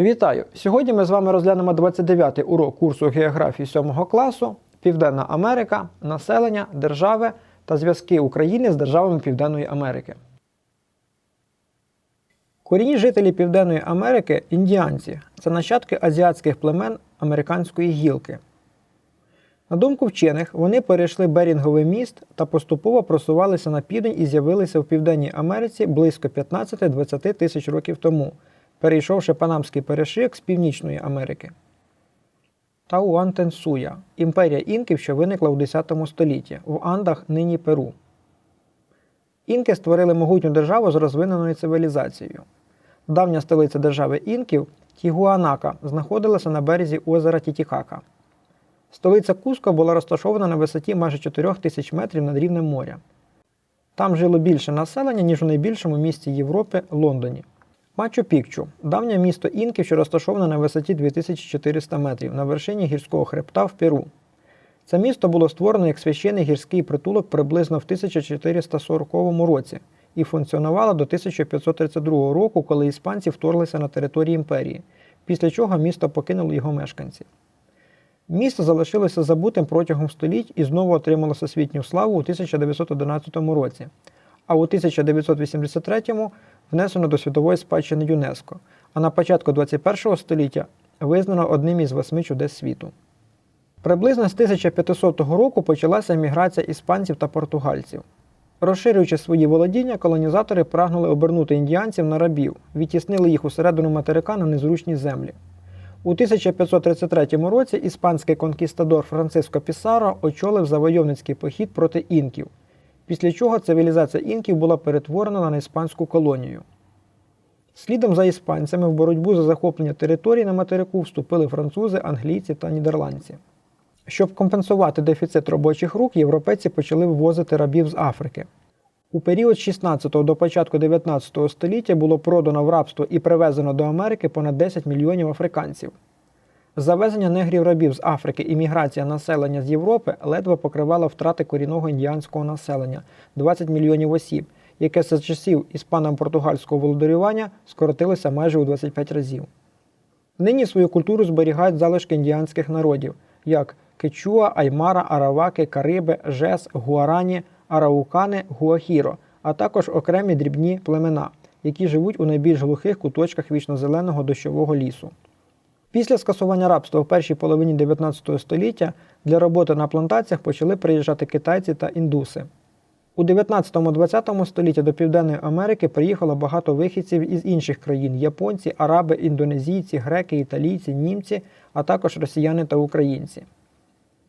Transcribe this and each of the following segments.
Вітаю! Сьогодні ми з вами розглянемо 29-й урок курсу географії 7 класу Південна Америка, населення, держави та зв'язки України з державами Південної Америки. Корінні жителі Південної Америки індіанці це нащадки азіатських племен американської гілки. На думку вчених, вони перейшли Берінговий міст та поступово просувалися на південь і з'явилися в Південній Америці близько 15-20 тисяч років тому, перейшовши Панамський перешийок з Північної Америки. Тауантенсуя імперія інків, що виникла у 10 столітті в Андах нині Перу. Інки створили могутню державу з розвиненою цивілізацією. Давня столиця держави інків Тігуанака знаходилася на березі озера Тітікака. Столиця Куско була розташована на висоті майже 4 тисяч метрів над рівнем моря. Там жило більше населення, ніж у найбільшому місті Європи Лондоні. Мачу Пікчу давнє місто інків, що розташоване на висоті 2400 метрів на вершині гірського хребта в Перу. Це місто було створено як священний гірський притулок приблизно в 1440 році і функціонувало до 1532 року, коли іспанці вторглися на територію імперії, після чого місто покинули його мешканці. Місто залишилося забутим протягом століть і знову отримало всесвітню славу у 1911 році, а у 1983 внесено до світової спадщини ЮНЕСКО, а на початку 21 століття визнано одним із восьми чудес світу. Приблизно з 1500 року почалася міграція іспанців та португальців. Розширюючи свої володіння, колонізатори прагнули обернути індіанців на рабів, відтіснили їх усередину материка на незручні землі. У 1533 році іспанський конкістадор Франциско Пісаро очолив завойовницький похід проти інків, після чого цивілізація інків була перетворена на іспанську колонію. Слідом за іспанцями в боротьбу за захоплення територій на материку вступили французи, англійці та нідерландці. Щоб компенсувати дефіцит робочих рук, європейці почали ввозити рабів з Африки. У період з 16 до початку 19 століття було продано в рабство і привезено до Америки понад 10 мільйонів африканців. Завезення негрів рабів з Африки і міграція населення з Європи ледве покривала втрати корінного індіанського населення 20 мільйонів осіб, яке за часів іспано-португальського володарювання скоротилося майже у 25 разів. Нині свою культуру зберігають залишки індіанських народів, як Кечуа, Аймара, Араваки, Кариби, Жес, Гуарані, Араукани, Гуахіро, а також окремі дрібні племена, які живуть у найбільш глухих куточках вічнозеленого дощового лісу. Після скасування рабства в першій половині 19 століття для роботи на плантаціях почали приїжджати китайці та індуси. У 19-20 столітті до Південної Америки приїхало багато вихідців із інших країн японці, араби, індонезійці, греки, італійці, німці, а також росіяни та українці.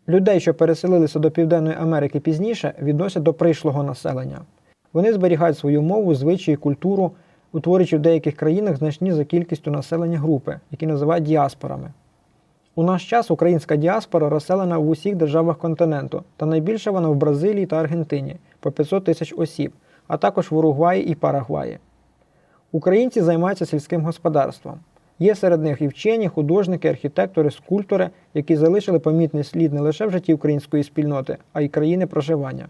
Людей, що переселилися до Південної Америки пізніше, відносять до прийшлого населення. Вони зберігають свою мову, звичаї, культуру, утворюючи в деяких країнах значні за кількістю населення групи, які називають діаспорами. У наш час українська діаспора розселена в усіх державах континенту, та найбільше вона в Бразилії та Аргентині по 500 тисяч осіб, а також в Уругваї і Парагваї. Українці займаються сільським господарством. Є серед них і вчені, художники, архітектори, скульптори, які залишили помітний слід не лише в житті української спільноти, а й країни проживання.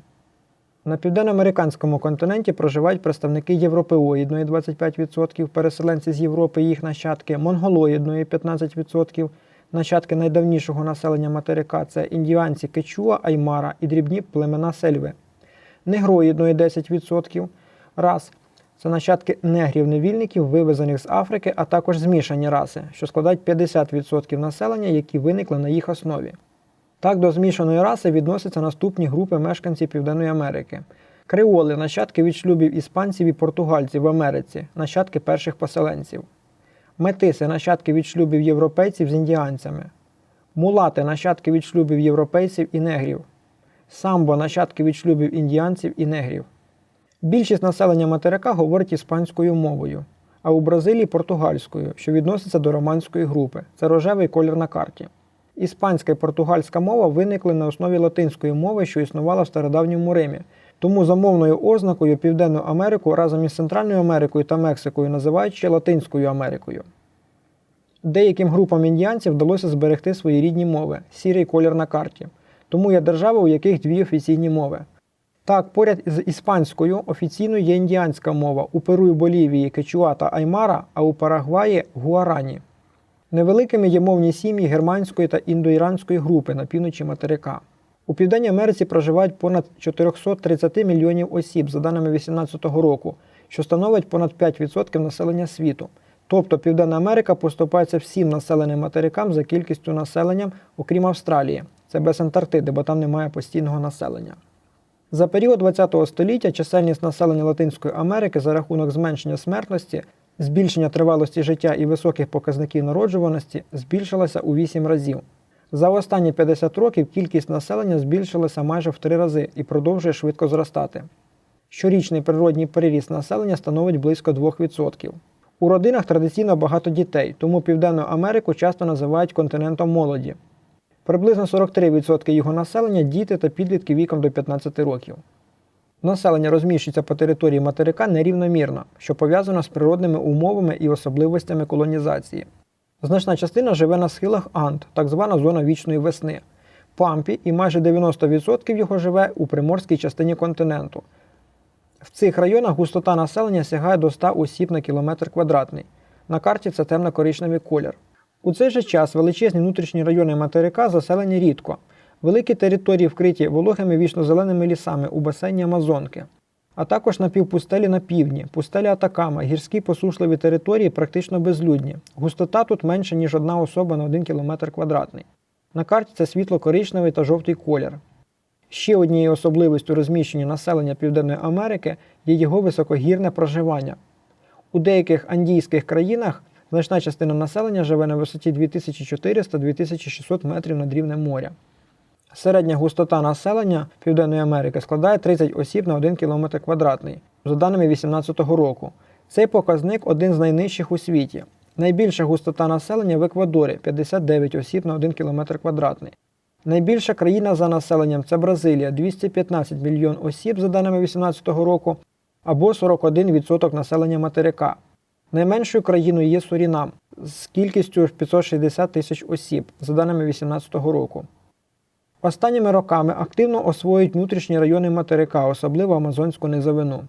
На південноамериканському континенті проживають представники європеоїдної 25%, переселенці з Європи і їх нащадки, монголоїдної 15%, нащадки найдавнішого населення материка це індіанці Кечуа, Аймара і дрібні племена сельви, негроїдної 10%, рас це нащадки негрів-невільників, вивезених з Африки, а також змішані раси, що складають 50% населення, які виникли на їх основі. Так до змішаної раси відносяться наступні групи мешканців Південної Америки. Креоли нащадки від шлюбів іспанців і португальців в Америці, нащадки перших поселенців. Метиси нащадки від шлюбів європейців з індіанцями. Мулати нащадки від шлюбів європейців і негрів. Самбо нащадки від шлюбів індіанців і негрів. Більшість населення материка говорить іспанською мовою, а у Бразилії португальською, що відноситься до романської групи. Це рожевий колір на карті. Іспанська і португальська мова виникли на основі латинської мови, що існувала в стародавньому Римі. Тому за мовною ознакою Південну Америку разом із Центральною Америкою та Мексикою називають ще Латинською Америкою. Деяким групам індіанців вдалося зберегти свої рідні мови сірий колір на карті. Тому є держави, у яких дві офіційні мови. Так, поряд з іспанською офіційною є індіанська мова у Перу і Болівії Кечуа та Аймара, а у Парагваї Гуарані. Невеликими є мовні сім'ї германської та індоіранської групи на півночі материка. У Південній Америці проживають понад 430 мільйонів осіб за даними 2018 року, що становить понад 5% населення світу. Тобто Південна Америка поступається всім населеним материкам за кількістю населення, окрім Австралії. Це без Антарктиди, бо там немає постійного населення. За період ХХ століття чисельність населення Латинської Америки за рахунок зменшення смертності, збільшення тривалості життя і високих показників народжуваності збільшилася у 8 разів. За останні 50 років кількість населення збільшилася майже в 3 рази і продовжує швидко зростати. Щорічний природній переріст населення становить близько 2%. У родинах традиційно багато дітей, тому Південну Америку часто називають континентом молоді. Приблизно 43% його населення діти та підлітки віком до 15 років. Населення розміщується по території материка нерівномірно, що пов'язано з природними умовами і особливостями колонізації. Значна частина живе на схилах Анд, так звана зона вічної весни, Пампі, і майже 90% його живе у приморській частині континенту. В цих районах густота населення сягає до 100 осіб на кілометр квадратний. На карті це темно-коричневий колір. У цей же час величезні внутрішні райони материка заселені рідко. Великі території вкриті вологими вічно-зеленими лісами у басейні Амазонки, а також напівпустелі на півдні, пустелі Атакама, гірські посушливі території практично безлюдні. Густота тут менше, ніж одна особа на 1 км квадратний. На карті це світло-коричневий та жовтий колір. Ще однією особливістю розміщення населення Південної Америки є його високогірне проживання. У деяких андійських країнах значна частина населення живе на висоті 2400-2600 метрів над рівнем моря. Середня густота населення Південної Америки складає 30 осіб на 1 км квадратний, за даними 2018 року. Цей показник один з найнижчих у світі. Найбільша густота населення в Еквадорі 59 осіб на 1 км квадратний. Найбільша країна за населенням це Бразилія 215 мільйон осіб за даними 2018 року, або 41% населення материка. Найменшою країною є Сурінам з кількістю 560 тисяч осіб за даними 2018 року. Останніми роками активно освоюють внутрішні райони материка, особливо Амазонську низовину.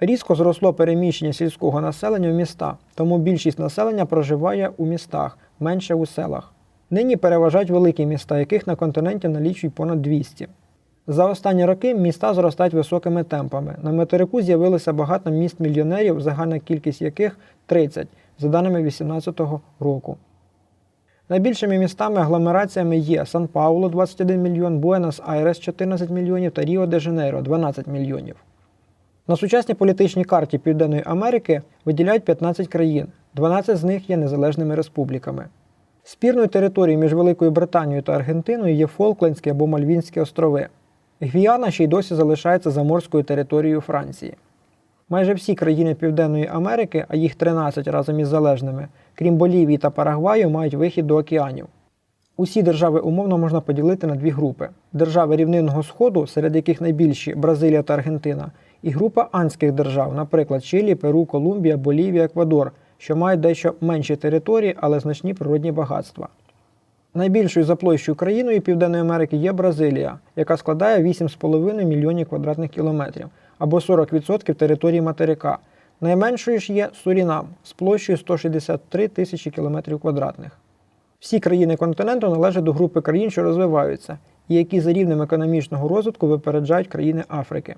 Різко зросло переміщення сільського населення в міста, тому більшість населення проживає у містах, менше у селах. Нині переважають великі міста, яких на континенті налічують понад 200. За останні роки міста зростають високими темпами. На материку з'явилося багато міст мільйонерів, загальна кількість яких 30, за даними 2018 року. Найбільшими містами агломераціями є Сан-Пауло 21 мільйон, Буенос-Айрес 14 мільйонів та Ріо-де-Жанейро 12 мільйонів. На сучасній політичній карті Південної Америки виділяють 15 країн, 12 з них є незалежними республіками. Спірною територією між Великою Британією та Аргентиною є Фолклендські або Мальвінські острови. Гвіана ще й досі залишається заморською територією Франції. Майже всі країни Південної Америки, а їх 13 разом із залежними, крім Болівії та Парагваю, мають вихід до океанів. Усі держави умовно можна поділити на дві групи: держави рівнинного сходу, серед яких найбільші Бразилія та Аргентина, і група анських держав, наприклад, Чилі, Перу, Колумбія, Болівія, Еквадор, що мають дещо менші території, але значні природні багатства. Найбільшою за площею країною Південної Америки є Бразилія, яка складає 8,5 мільйонів квадратних кілометрів або 40% території материка. Найменшою ж є Сурінам з площею 163 тисячі кілометрів квадратних. Всі країни континенту належать до групи країн, що розвиваються, і які за рівнем економічного розвитку випереджають країни Африки.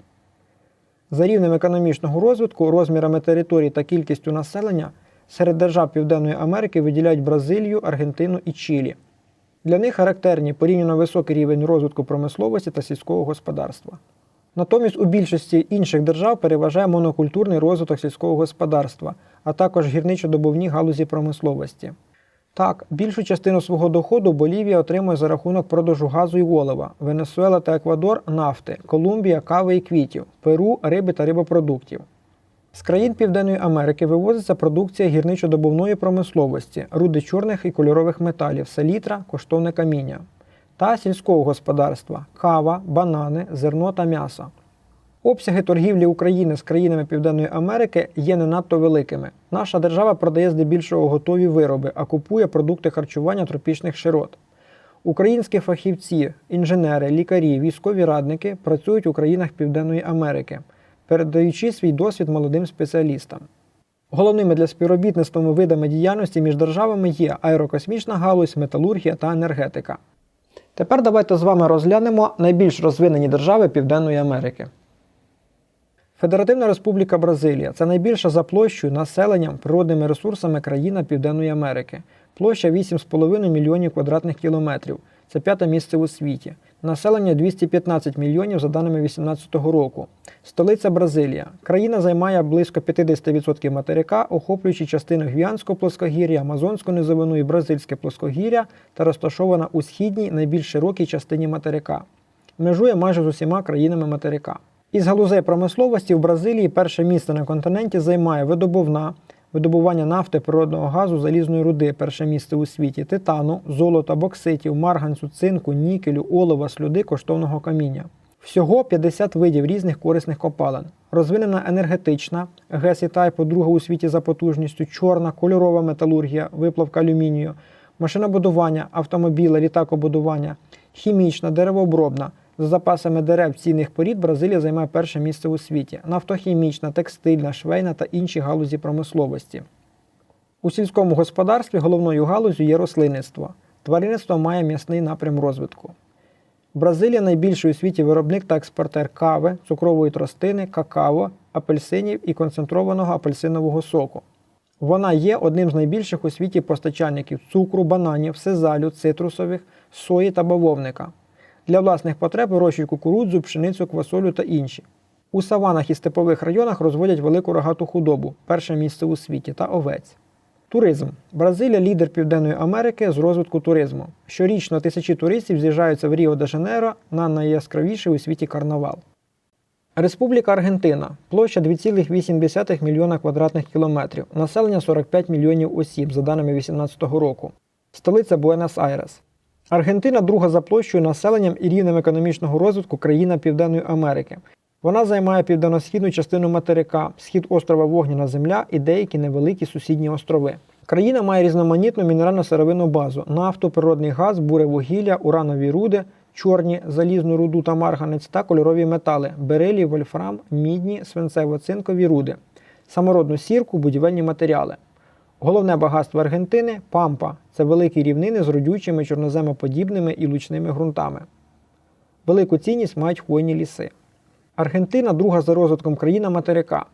За рівнем економічного розвитку, розмірами територій та кількістю населення серед держав Південної Америки виділяють Бразилію, Аргентину і Чилі. Для них характерні порівняно високий рівень розвитку промисловості та сільського господарства. Натомість у більшості інших держав переважає монокультурний розвиток сільського господарства, а також гірничо-добувні галузі промисловості. Так, більшу частину свого доходу Болівія отримує за рахунок продажу газу і олова, Венесуела та Еквадор нафти, Колумбія кави і квітів, Перу риби та рибопродуктів. З країн Південної Америки вивозиться продукція гірничо-добувної промисловості, руди чорних і кольорових металів, селітра, коштовне каміння та сільського господарства кава, банани, зерно та м'ясо. Обсяги торгівлі України з країнами Південної Америки є не надто великими. Наша держава продає здебільшого готові вироби, а купує продукти харчування тропічних широт. Українські фахівці, інженери, лікарі, військові радники працюють у країнах Південної Америки, передаючи свій досвід молодим спеціалістам. Головними для співробітництва видами діяльності між державами є аерокосмічна галузь, металургія та енергетика. Тепер давайте з вами розглянемо найбільш розвинені держави Південної Америки. Федеративна Республіка Бразилія це найбільша за площею, населенням, природними ресурсами країна Південної Америки. Площа 8,5 мільйонів квадратних кілометрів. Це п'яте місце у світі. Населення 215 мільйонів за даними 2018 року. Столиця Бразилія. Країна займає близько 50% материка, охоплюючи частину Гвіанського плоскогір'я, Амазонську низовину і Бразильське плоскогір'я та розташована у східній найбільш широкій частині материка. Межує майже з усіма країнами материка. Із галузей промисловості в Бразилії перше місце на континенті займає видобувна, видобування нафти, природного газу, залізної руди, перше місце у світі, титану, золота, бокситів, марганцю, цинку, нікелю, олова, слюди, коштовного каміння. Всього 50 видів різних корисних копалин. Розвинена енергетична, ГЕС і тайпу, друга у світі за потужністю, чорна, кольорова металургія, виплавка алюмінію, машинобудування, автомобіле, літакобудування, хімічна, деревообробна. За запасами дерев цінних порід Бразилія займає перше місце у світі. Нафтохімічна, текстильна, швейна та інші галузі промисловості. У сільському господарстві головною галузю є рослинництво. Тваринництво має м'ясний напрям розвитку. Бразилія найбільший у світі виробник та експортер кави, цукрової тростини, какао, апельсинів і концентрованого апельсинового соку. Вона є одним з найбільших у світі постачальників цукру, бананів, сезалю, цитрусових, сої та бавовника. Для власних потреб вирощують кукурудзу, пшеницю, квасолю та інші. У саванах і степових районах розводять велику рогату худобу, перше місце у світі та овець. Туризм. Бразилія лідер Південної Америки з розвитку туризму. Щорічно тисячі туристів з'їжджаються в Ріо де Жанейро на найяскравіший у світі карнавал. Республіка Аргентина. Площа 2,8 мільйона квадратних кілометрів. Населення 45 мільйонів осіб за даними 2018 року. Столиця Буенос-Айрес. Аргентина друга за площею населенням і рівнем економічного розвитку країна Південної Америки. Вона займає південно-східну частину материка, схід острова Вогняна Земля і деякі невеликі сусідні острови. Країна має різноманітну мінерально-сировинну базу: нафту, природний газ, буревугілля, уранові руди, чорні, залізну руду та марганець та кольорові метали берилій, вольфрам, мідні, свинцево-цинкові руди, самородну сірку, будівельні матеріали. Головне багатство Аргентини пампа це великі рівнини з родючими чорноземоподібними і лучними ґрунтами. Велику цінність мають хвойні ліси. Аргентина друга за розвитком країна материка.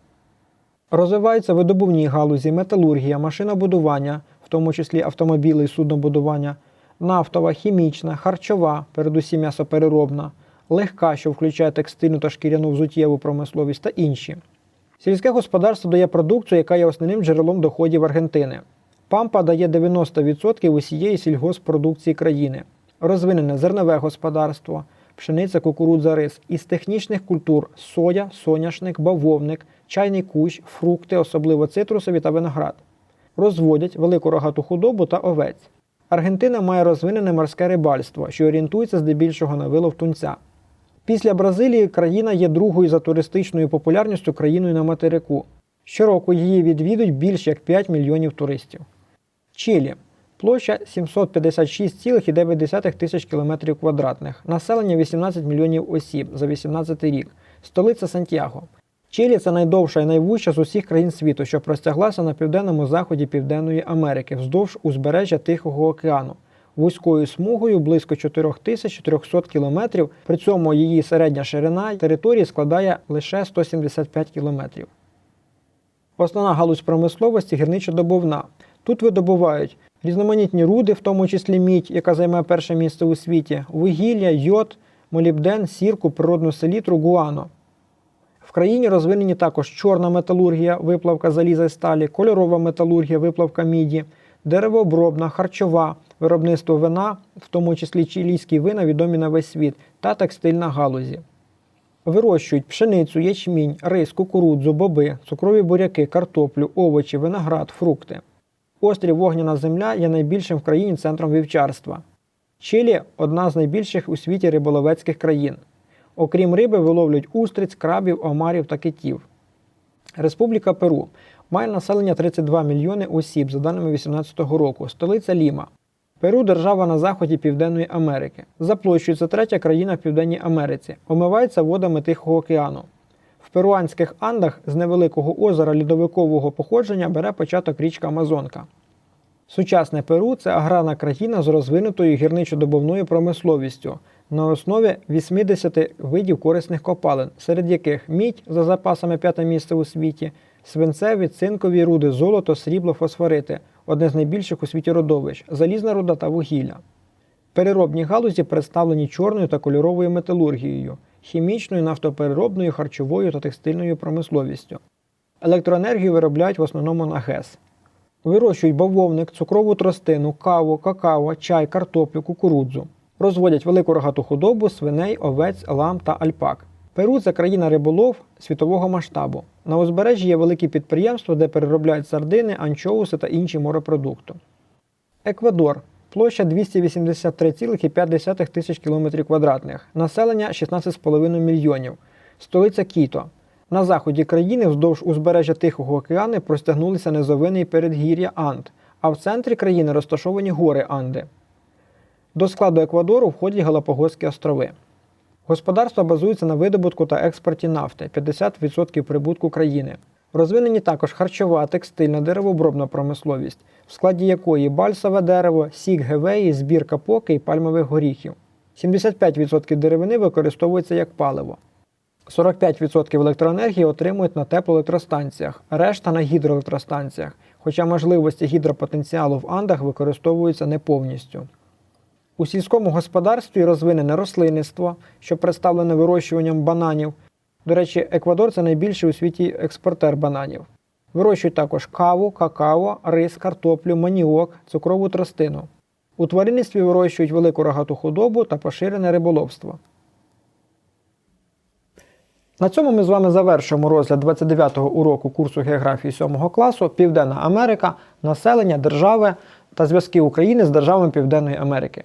Розвиваються видобувні галузі, металургія, машинобудування, в тому числі автомобіли і суднобудування, нафтова, хімічна, харчова, передусім м'ясопереробна, легка, що включає текстильну та шкіряну взуттєву промисловість та інші. Сільське господарство дає продукцію, яка є основним джерелом доходів Аргентини. Пампа дає 90% усієї сільгоспродукції країни, розвинене зернове господарство, пшениця, кукурудза, рис. Із технічних культур соя, соняшник, бавовник, чайний кущ, фрукти, особливо цитрусові та виноград. Розводять велику рогату худобу та овець. Аргентина має розвинене морське рибальство, що орієнтується здебільшого на вилов тунця. Після Бразилії країна є другою за туристичною популярністю країною на материку. Щороку її відвідують більш як 5 мільйонів туристів. Чилі. Площа 756,9 тисяч кілометрів квадратних. Населення 18 мільйонів осіб за 18 рік. Столиця Сантьяго. Чилі це найдовша і найвужча з усіх країн світу, що простяглася на південному заході Південної Америки вздовж узбережжя Тихого океану. Вузькою смугою близько 4300 кілометрів, при цьому її середня ширина території складає лише 175 кілометрів. Основна галузь промисловості гірничо-добувна. Тут видобувають різноманітні руди, в тому числі мідь, яка займає перше місце у світі, вугілля, йод, молібден, сірку, природну селітру, гуано. В країні розвинені також чорна металургія, виплавка заліза і сталі, кольорова металургія, виплавка міді, деревообробна, харчова, виробництво вина, в тому числі чилійські вина, відомі на весь світ, та текстильна галузі. Вирощують пшеницю, ячмінь, рис, кукурудзу, боби, цукрові буряки, картоплю, овочі, виноград, фрукти. Острів Вогняна Земля є найбільшим в країні центром вівчарства. Чилі одна з найбільших у світі риболовецьких країн. Окрім риби, виловлюють устриць, крабів, омарів та китів. Республіка Перу має населення 32 мільйони осіб за даними 2018 року, столиця Ліма. Перу держава на заході Південної Америки. За площею це третя країна в Південній Америці, омивається водами Тихого океану. В перуанських Андах з невеликого озера льодовикового походження бере початок річка Амазонка. Сучасне Перу це аграрна країна з розвинутою гірничодобувною промисловістю на основі 80 видів корисних копалин, серед яких мідь за запасами п'яте місце у світі, свинцеві, цинкові руди, золото, срібло, фосфорити одне з найбільших у світі родовищ, залізна руда та вугілля. Переробні галузі представлені чорною та кольоровою металургією, хімічною, нафтопереробною, харчовою та текстильною промисловістю. Електроенергію виробляють в основному на ГЕС. Вирощують бавовник, цукрову тростину, каву, какао, чай, картоплю, кукурудзу. Розводять велику рогату худобу, свиней, овець, лам та альпак. Перу це країна риболов світового масштабу. На узбережжі є великі підприємства, де переробляють сардини, анчоуси та інші морепродукти. Еквадор. Площа 283,5 тисяч кілометрів квадратних. Населення 16,5 мільйонів. Столиця Кіто. На заході країни вздовж узбережжя Тихого океану простягнулися низовини і передгір'я Анд, а в центрі країни розташовані гори Анди. До складу Еквадору входять Галапагоські острови. Господарство базується на видобутку та експорті нафти 50% прибутку країни. Розвинені також харчова, текстильна, деревообробна промисловість, в складі якої бальсове дерево, сік гевеї, збір капоки і пальмових горіхів. 75% деревини використовується як паливо. 45% електроенергії отримують на теплоелектростанціях, решта на гідроелектростанціях, хоча можливості гідропотенціалу в Андах використовуються не повністю. У сільському господарстві розвинене рослинництво, що представлене вирощуванням бананів. До речі, Еквадор це найбільший у світі експортер бананів. Вирощують також каву, какао, рис, картоплю, маніок, цукрову тростину. У тваринництві вирощують велику рогату худобу та поширене риболовство. На цьому ми з вами завершуємо розгляд 29-го уроку курсу географії 7 класу Південна Америка, населення, держави та зв'язки України з державами Південної Америки.